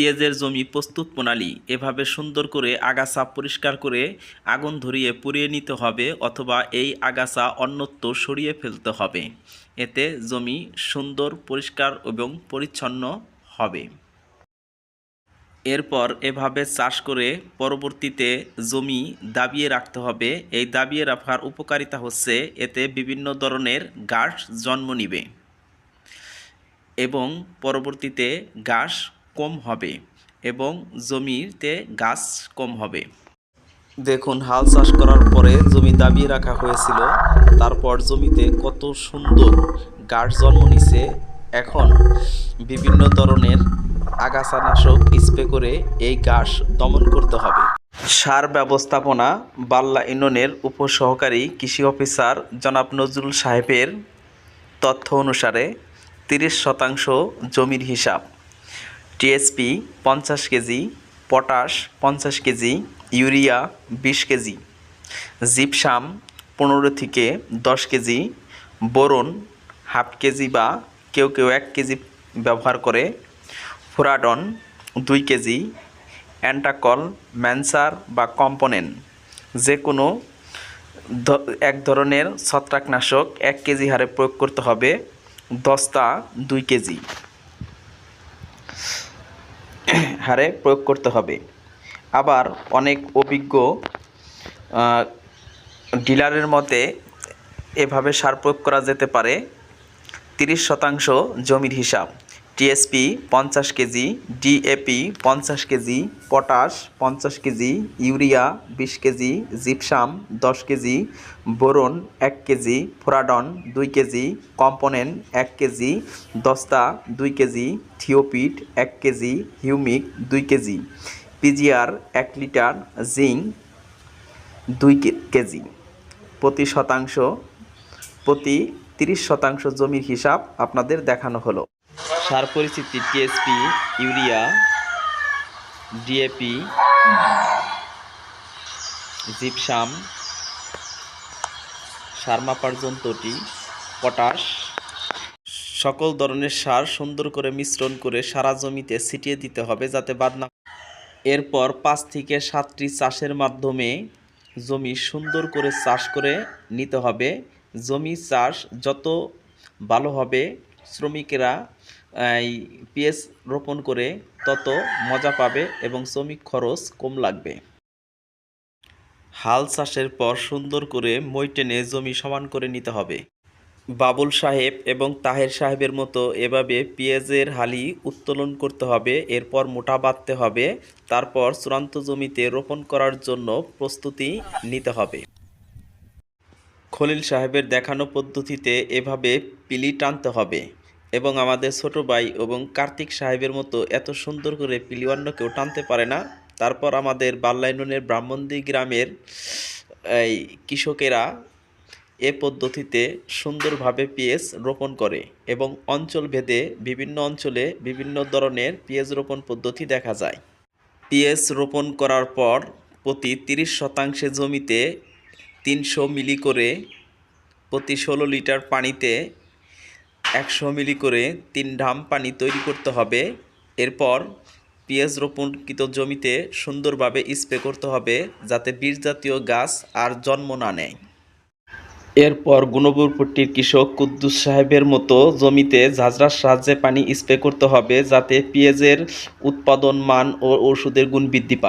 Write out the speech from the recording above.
পেঁয়াজের জমি প্রস্তুত প্রণালী। এভাবে সুন্দর করে আগাছা পরিষ্কার করে আগুন ধরিয়ে পুড়িয়ে নিতে হবে অথবা এই আগাছা অন্যত্র সরিয়ে ফেলতে হবে। এতে জমি সুন্দর, পরিষ্কার এবং পরিচ্ছন্ন হবে। এরপর এভাবে চাষ করে পরবর্তীতে জমি দাবিয়ে রাখতে হবে। এই দাবিয়ে রাখার উপকারিতা হচ্ছে এতে বিভিন্ন ধরনের গাছ জন্ম নিবে এবং পরবর্তীতে ঘাস কম হবে এবং জমিতে গাছ কম হবে। দেখুন, হাল চাষ করার পরে জমি দাবিয়ে রাখা হয়েছিল। তারপর জমিতে কত সুন্দর গাছ জন্ম নিছে। এখন বিভিন্ন ধরনের আগাছানাশক স্প্রে করে এই ঘাস দমন করতে হবে। সার ব্যবস্থাপনা বাল্লা ইউনিয়নের উপসহকারী কৃষি অফিসার জনাব নজরুল সাহেবের তথ্য অনুসারে তিরিশ শতাংশ জমির হিসাব। টিএসপি পঞ্চাশ কেজি, পটাশ পঞ্চাশ কেজি, ইউরিয়া বিশ কেজি, জিপসাম পনেরো থেকে দশ কেজি, বোরন হাফ কেজি বা কেউ কেউ এক কেজি ব্যবহার করে, ফোরাডন দুই কেজি, অ্যান্টাকল, ম্যানসার বা কম্পোনেন্ট যে কোনো এক ধরনের ছত্রাকনাশক এক কেজি হারে প্রয়োগ করতে হবে, দস্তা দুই কেজি। হারে প্রয়োগ করতে হবে। আবার অনেক অভিজ্ঞ ডিলারের মতে এভাবে সার প্রয়োগ করা যেতে পারে। তিরিশ শতাংশ জমির হিসাব। টিএসপি পঞ্চাশ কেজি, ডিএপি পঞ্চাশ কেজি, পটাশ পঞ্চাশ কেজি, ইউরিয়া বিশ কেজি, জিপসাম দশ কেজি, বোরন এক কেজি, ফোরাডন দুই কেজি, কম্পোনেন্ট এক কেজি, দস্তা দুই কেজি, থিওপিট এক কেজি, হিউমিক দুই কেজি, পিজিআর এক লিটার, জিঙ্ক দুই কেজি। প্রতি শতাংশ, প্রতি তিরিশ শতাংশ জমির হিসাব আপনাদের দেখানো হলো। সার পরিস্থিতি টিএসপি, ইউরিয়া, ডিএপি, জিপসাম সার মাপার যন্ত্রটি, পটাশ সকল ধরনের সার সুন্দর করে মিশ্রণ করে সারা জমিতে ছিটিয়ে দিতে হবে যাতে বাদ না এরপর পাঁচ থেকে সাতটি চাষের মাধ্যমে জমি সুন্দর করে চাষ করে নিতে হবে। জমি চাষ যত ভালো হবে, শ্রমিকেরা পিএস রোপণ করে তত মজা পাবে এবং শ্রমিক খরচ কম লাগবে। হাল চাষের পর সুন্দর করে মই টেনে জমি সমান করে নিতে হবে। বাবুল সাহেব এবং তাহের সাহেবের মতো এভাবে পেঁয়াজের হালি উত্তোলন করতে হবে, এরপর মোটা বাঁধতে হবে, তারপর চূড়ান্ত জমিতে রোপণ করার জন্য প্রস্তুতি নিতে হবে। খলিল সাহেবের দেখানো পদ্ধতিতে এভাবে পিলি টানতে হবে। এবং আমাদের ছোট ভাই এবং কার্তিক সাহেবের মতো এত সুন্দর করে পিলি অন্য কেউ টানতে পারে না। তারপর আমাদের বাল্লাইনের ব্রাহ্মণদি গ্রামের এই কৃষকেরা এ পদ্ধতিতে সুন্দরভাবে পেঁয়াজ রোপণ করে এবং অঞ্চল ভেদে বিভিন্ন অঞ্চলে বিভিন্ন ধরনের পেঁয়াজ রোপণ পদ্ধতি দেখা যায়। পেঁয়াজ রোপণ করার পর প্রতি তিরিশ শতাংশে জমিতে তিনশো মিলি করে প্রতি ষোলো লিটার পানিতে একশো মিলি করে তিন ঢাম পানি তৈরি করতে হবে। এরপর পেঁয়াজ রোপণকৃত জমিতে সুন্দরভাবে স্প্রে করতে হবে যাতে বীজ জাতীয় গাছ আর জন্ম না নেয়। এরপর গুণপুরপট্টির কৃষক কুদ্দুস সাহেবের মতো জমিতে ঝাঁঝরার সাহায্যে পানি স্প্রে করতে হবে যাতে পেঁয়াজের উৎপাদন মান ও ওষুধের গুণ বৃদ্ধি পায়।